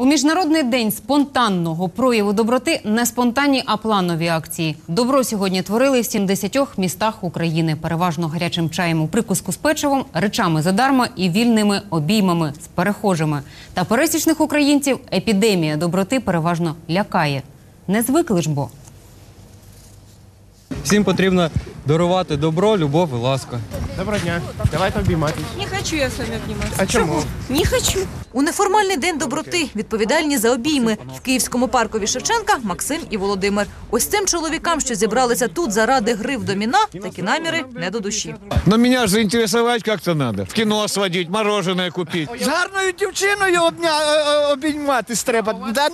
У міжнародний день спонтанного прояву доброти не спонтанні, а планові акції. Добро сьогодні творили в 70 містах України, переважно гарячим чаєм у прикуску з печивом, речами задарма і вільними обіймами з перехожими. Та пересічних українців епідемія доброти переважно лякає. Не звикли ж бо. Всім потрібно дарувати добро, любов і ласку. Доброго дня. Давайте обійматись. Не хочу я с вами обниматься. А чому? Не хочу. У неформальний день доброти відповідальні за обійми в Київському паркові Шевченка Максим і Володимир. Ось цим чоловікам, що зібралися тут заради гри в доміна, такі наміри не до душі. Но меня же заинтересовать как-то надо. В кино сводить, мороженое купить. З гарною дівчиною обня... е, е, обійматись треба. Да?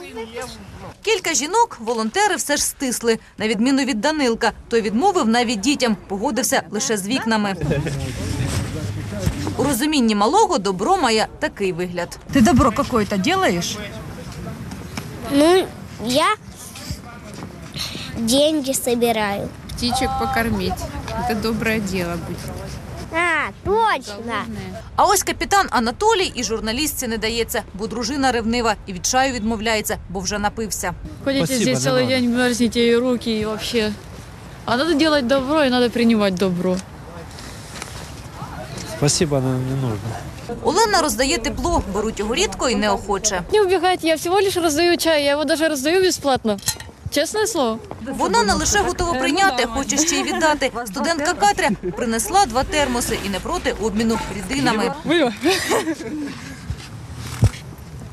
Кілька жінок волонтери все ж стисли. На відміну від Данилка, той відмовив навіть дітям, погодився лише з вікнами. У розумінні малого добро має такий вигляд. Ты добро какое-то делаешь? Ну, я деньги собираю. Птичек покормить. Это доброе дело будет. А, точно. А ось капітан Анатолій і журналістці не дається, бо дружина ревнива і від чаю відмовляється, бо вже напився. Ходите здесь целый день, мерзнете и руки, и вообще. А надо делать добро, и надо принимать добро. Спасибо, але не нужно. Олена роздає тепло, беруть його рідко і неохоче. Не убегайте, я всего лишь раздаю чай, я его даже раздаю бесплатно. Честное слово. Вона не лише готова прийняти, хоче ще й віддати. Студентка Катря принесла два термоси і не проти обміну рідинами.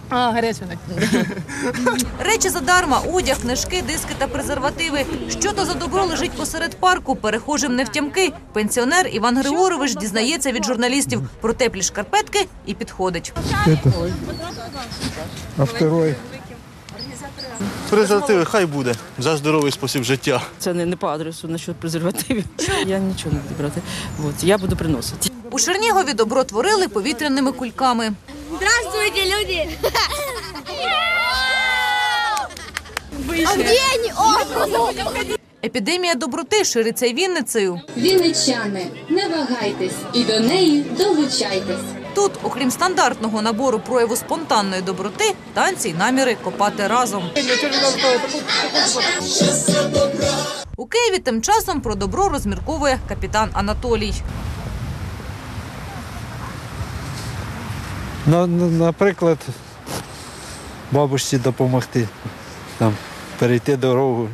А, горячий. Речі задарма, одяг, книжки, диски та презервативи. Що то за добро лежить посеред парку, перехожим не втямки. Пенсіонер Іван Григорович дізнається від журналістів про теплі шкарпетки і підходить. А второй? Презервативи хай буде за здоровий спосіб життя. Це не, не по адресу насчет презервативів. Я нічого не буду брати. От, я буду приносити. У Чернігові добро творили повітряними кульками. Здравствуйте, люди! Епідемія доброти шириться й Вінницею. Вінничани, не вагайтесь і до неї долучайтесь. Тут, окрім стандартного набору прояву спонтанної доброти, танці й наміри копати разом. У Києві тим часом про добро розмірковує капітан Анатолій. Наприклад, бабусі допомогти там, перейти дорогу.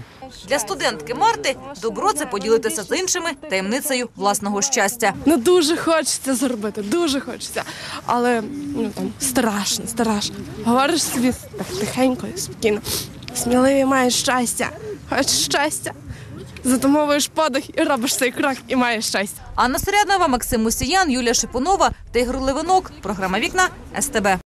Для студентки Марти добро це поділитися з іншими таємницею власного щастя. Ну дуже хочеться зробити, дуже хочеться. Але ну там страшно, страшно. Говориш собі так тихенько і спокійно. Сміливий маєш щастя. Хочеш щастя. Затумовуєш подих і робиш цей крок і маєш щастя. Анна Соряднова, Максим Мусіян, Юлія Шипунова та Ігор Левинок. Програма Вікна СТБ.